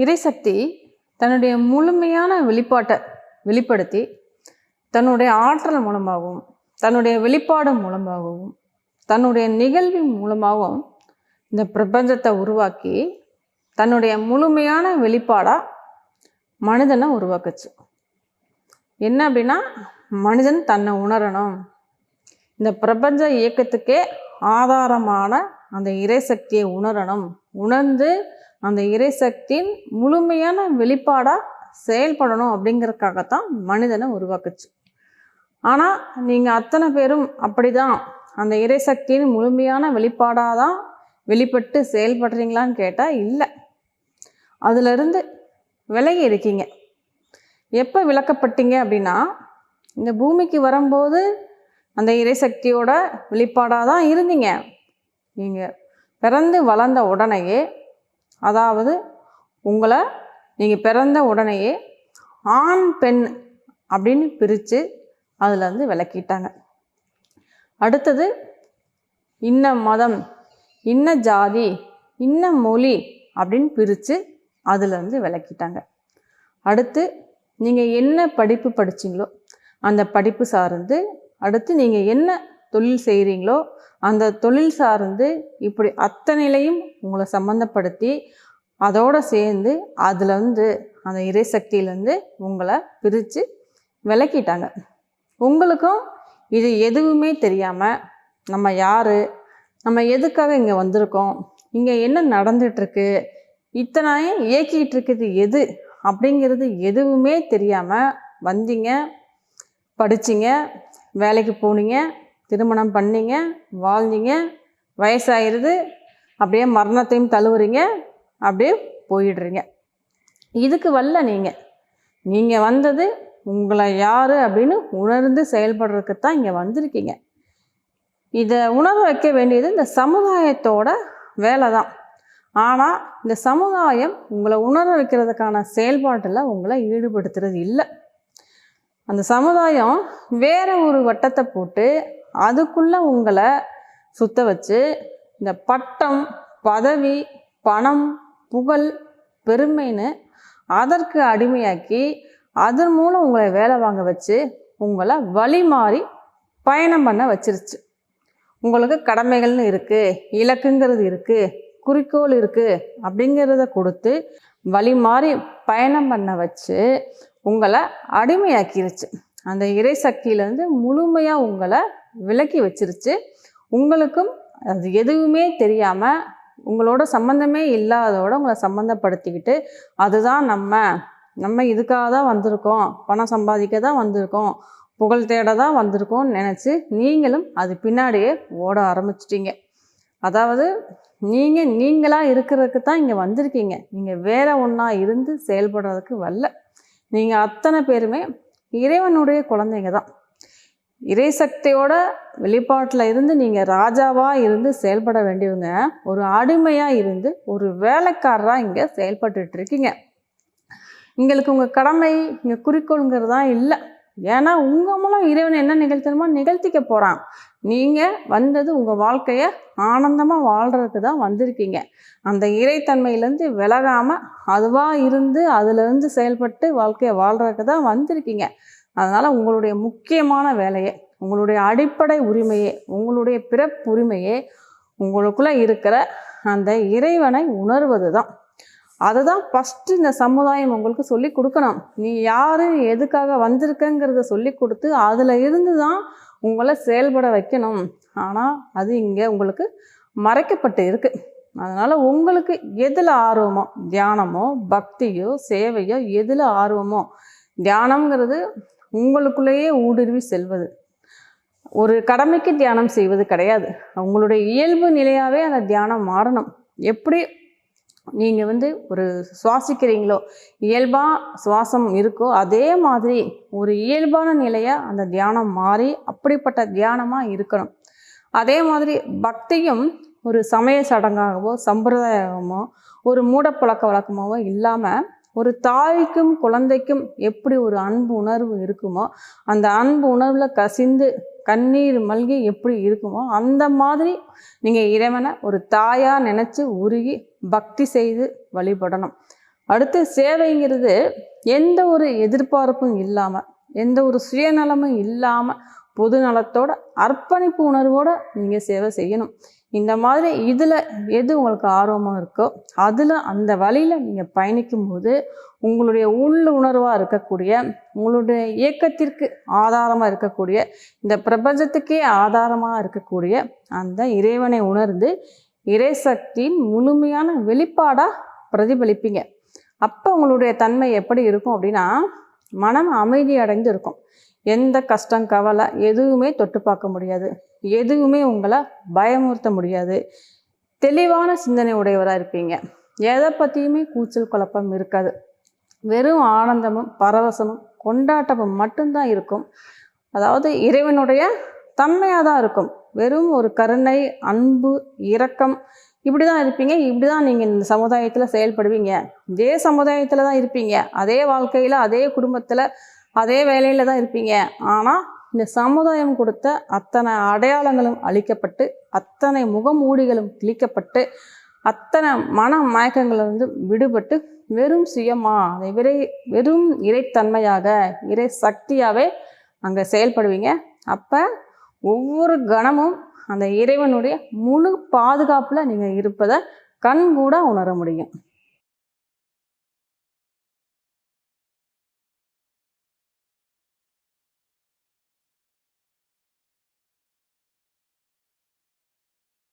இறைசக்தி தன்னுடைய முழுமையான வெளிப்பாட்டை வெளிப்படுத்தி தன்னுடைய ஆற்றல் மூலமாகவும் தன்னுடைய வெளிப்பாடு மூலமாகவும் தன்னுடைய நிகழ்வின் மூலமாகவும் இந்த பிரபஞ்சத்தை உருவாக்கி தன்னுடைய முழுமையான வெளிப்பாடாக மனிதனை உருவாக்குச்சு. என்ன அப்படின்னா மனிதன் தன்னை உணரணும். இந்த பிரபஞ்ச இயக்கத்துக்கே ஆதாரமான அந்த இறைசக்தியை உணரணும். உணர்ந்து அந்த இறைசக்தியின் முழுமையான வெளிப்பாடாக செயல்படணும் அப்படிங்கிறதுக்காகத்தான் மனிதனை உருவாக்குச்சு. ஆனால் நீங்கள் அத்தனை பேரும் அப்படிதான். அந்த இறைசக்தியின் முழுமையான வெளிப்பாடாக தான் வெளிப்பட்டு செயல்படுறீங்களான்னு கேட்டால் இல்லை. அதிலிருந்து விலகி இருக்கீங்க. எப்போ விளக்கப்பட்டீங்க அப்படின்னா இந்த பூமிக்கு வரும்போது அந்த இறைசக்தியோட வெளிப்பாடாக தான் இருந்தீங்க. நீங்கள் பிறந்து வளர்ந்த உடனேயே அதாவது உங்களை நீங்கள் பிறந்த உடனேயே ஆண் பெண் அப்படின்னு பிரித்து அதில் வந்து விளக்கிட்டாங்க. அடுத்தது இன்ன மதம் இன்ன ஜாதி இன்ன மொழி அப்படின்னு பிரித்து அதில் வந்து விளக்கிட்டாங்க. அடுத்து நீங்கள் என்ன படிப்பு படிச்சீங்களோ அந்த படிப்பு சார்ந்து அடுத்து நீங்கள் என்ன தொழில் செய்கிறீங்களோ அந்த தொழில் சார்ந்து இப்படி அத்தனையிலையும் உங்களை சம்மந்தப்படுத்தி அதோடு சேர்ந்து அதில் வந்து அந்த இறைசக்தியிலேருந்து உங்களை பிரித்து விளக்கிட்டாங்க. உங்களுக்கும் இது எதுவுமே தெரியாமல் நம்ம யார் நம்ம எதுக்காக இங்கே வந்திருக்கோம் இங்கே என்ன நடந்துகிட்ருக்கு இத்தனையும் இயக்கிகிட்டு இருக்குது எது அப்படிங்கிறது எதுவுமே தெரியாமல் வந்தீங்க படிச்சிங்க வேலைக்கு போனீங்க திருமணம் பண்ணீங்க வாழ்ந்தீங்க வயசாகிடுது அப்படியே மரணத்தையும் தழுவுறீங்க அப்படியே போயிடுறீங்க. இதுக்கு வரல நீங்கள் நீங்கள் வந்தது உங்களை யார் அப்படின்னு உணர்ந்து செயல்படுறதுக்கு தான் இங்கே வந்திருக்கீங்க. இதை உணர வைக்க வேண்டியது இந்த சமுதாயத்தோட வேலை தான் ஆனால் இந்த சமுதாயம் உங்களை உணர வைக்கிறதுக்கான செயல்பாட்டில் உங்களை ஈடுபடுத்துறது இல்லை. அந்த சமுதாயம் வேற ஒரு வட்டத்தை போட்டு அதுக்குள்ளே உங்களை சுத்த வச்சு இந்த பட்டம் பதவி பணம் புகழ் பெருமைன்னு அதற்கு அடிமையாக்கி அதன் மூலம் உங்களை வேலை வாங்க வச்சு உங்களை வழி மாறி பயணம் பண்ண வச்சிருச்சு. உங்களுக்கு கடமைகள்னு இருக்குது இலக்குங்கிறது இருக்குது குறிக்கோள் இருக்குது அப்படிங்கிறத கொடுத்து வழி மாறி பயணம் பண்ண வச்சு உங்களை அடிமையாக்கிருச்சு. அந்த இறை சக்தியிலேருந்து முழுமையாக உங்களை விலக்கி வச்சிருச்சு. உங்களுக்கும் அது எதுவுமே தெரியாமல் உங்களோட சம்மந்தமே இல்லாதோட உங்களை சம்மந்தப்படுத்திக்கிட்டு அதுதான் நம்ம. நம்ம இதுக்காக தான் வந்திருக்கோம். பணம் சம்பாதிக்க தான் வந்திருக்கோம். புகழ் தேட தான் வந்திருக்கோம்னு நினச்சி நீங்களும் அது பின்னாடியே ஓட ஆரம்பிச்சிட்டீங்க. அதாவது நீங்கள் நீங்களாக இருக்கிறதுக்கு தான் இங்கே வந்திருக்கீங்க. நீங்கள் வேற ஒன்றா இருந்து செயல்படுறதுக்கு வரல. நீங்கள் அத்தனை பேருமே இறைவனுடைய குழந்தைங்க தான். இறைசக்தியோட வெளிப்பாட்டில் இருந்து நீங்கள் ராஜாவாக இருந்து செயல்பட வேண்டியவங்க ஒரு அடிமையாக இருந்து ஒரு வேலைக்காரராக இங்கே செயல்பட்டுட்டு இருக்கீங்க. எங்களுக்கு உங்கள் கடமை இங்கே குறிக்கோளுங்கிறது தான் இல்லை. ஏன்னா உங்கள் மூலம் இறைவன் என்ன நிகழ்த்தணுமோ நிகழ்த்திக்க போகிறான் நீங்கள் வந்தது உங்கள் வாழ்க்கையை ஆனந்தமாக வாழ்கிறதுக்கு தான் வந்திருக்கீங்க. அந்த இறைத்தன்மையிலேருந்து விலகாமல் அதுவாக இருந்து அதுலேருந்து செயல்பட்டு வாழ்க்கையை வாழ்கிறதுக்கு தான் வந்திருக்கீங்க. அதனால் உங்களுடைய முக்கியமான வேலையை உங்களுடைய அடிப்படை உரிமையே உங்களுடைய பிறப்புரிமையே உங்களுக்குள்ளே இருக்கிற அந்த இறைவனை உணர்வது தான் அதுதான் ஃபஸ்ட்டு இந்த சமுதாயம் உங்களுக்கு சொல்லி கொடுக்கணும். நீ யார் எதுக்காக வந்திருக்கங்கிறத சொல்லி கொடுத்து அதில் இருந்து தான் உங்களை செயல்பட வைக்கணும். ஆனால் அது இங்கே உங்களுக்கு மறைக்கப்பட்டு இருக்குது அதனால் உங்களுக்கு எதில் ஆர்வமோ தியானமோ பக்தியோ சேவையோ எதில் ஆர்வமோ தியானம்ங்கிறது உங்களுக்குள்ளேயே ஊடுருவி செல்வது. ஒரு கடமைக்கு தியானம் செய்வது கிடையாது. உங்களுடைய இயல்பு நிலையாகவே அந்த தியானம் மாறணும். எப்படி நீங்கள் வந்து ஒரு சுவாசிக்கிறீங்களோ இயல்பாக சுவாசம் இருக்கோ அதே மாதிரி ஒரு இயல்பான நிலையாக அந்த தியானம் மாறி அப்படிப்பட்ட தியானமாக இருக்கணும். அதே மாதிரி பக்தியும் ஒரு சமய சடங்காகவோ சம்பிரதாயமோ ஒரு மூடப்பழக்க வழக்கமாகவோ இல்லாமல் ஒரு தாய்க்கும் குழந்தைக்கும் எப்படி ஒரு அன்பு உணர்வு இருக்குமோ அந்த அன்பு உணர்வில் கசிந்து கண்ணீர் மல்கி எப்படி இருக்குமோ அந்த மாதிரி நீங்கள் இறைவனை ஒரு தாயாக நினச்சி உருகி பக்தி செய்து வழிபடணும். அடுத்து சேவைங்கிறது எந்த ஒரு எதிர்பார்ப்பும் இல்லாமல் எந்த ஒரு சுயநலமும் இல்லாமல் பொது நலத்தோட அர்ப்பணிப்பு உணர்வோட நீங்கள் சேவை செய்யணும். இந்த மாதிரி இதில் எது உங்களுக்கு ஆர்வமாக இருக்கோ அதில் அந்த வழியில் நீங்கள் பயணிக்கும்போது உங்களுடைய உங்களுடைய உள்ளுணர்வாக இருக்கக்கூடிய உங்களுடைய இயக்கத்திற்கு ஆதாரமாக இருக்கக்கூடிய இந்த பிரபஞ்சத்துக்கே ஆதாரமாக இருக்கக்கூடிய அந்த இறைவனை உணர்ந்து இறைசக்தியின் முழுமையான வெளிப்பாடாக பிரதிபலிப்பீங்க. அப்போ உங்களுடைய தன்மை எப்படி இருக்கும் அப்படின்னா மனம் அமைதி அடைந்து இருக்கும். எந்த கஷ்டம் கவலை எதுவுமே தொட்டு பார்க்க முடியாது. எதுவுமே உங்களை பயமுறுத்த முடியாது. தெளிவான சிந்தனை உடையவராக இருப்பீங்க. எதை பற்றியுமே கூச்சல் குழப்பம் இருக்காது. வெறும் ஆனந்தமும் பரவசமும் கொண்டாட்டமும் மட்டும்தான் இருக்கும். அதாவது இறைவனுடைய தன்மையாக தான் இருக்கும். வெறும் ஒரு கருணை அன்பு இரக்கம் இப்படி தான் இருப்பீங்க. இப்படி தான் நீங்கள் இந்த சமுதாயத்தில் செயல்படுவீங்க. இதே சமுதாயத்தில் தான் இருப்பீங்க. அதே வாழ்க்கையில் அதே குடும்பத்தில் அதே வேலையில் தான் இருப்பீங்க. ஆனால் இந்த சமுதாயம் கொடுத்த அத்தனை அடையாளங்களும் அழிக்கப்பட்டு அத்தனை முகமூடிகளும் கிழிக்கப்பட்டு அத்தனை மன மயக்கங்களிலிருந்து விடுபட்டு வெறும் சுயமா அதை விரை வெறும் இறைத்தன்மையாக இறை சக்தியாகவே அங்கே செயல்படுவீங்க. அப்போ ஒவ்வொரு கணமும் அந்த இறைவனுடைய முழு பாதுகாப்பில் நீங்கள் இருப்பதை கண் கூட உணர முடியும்.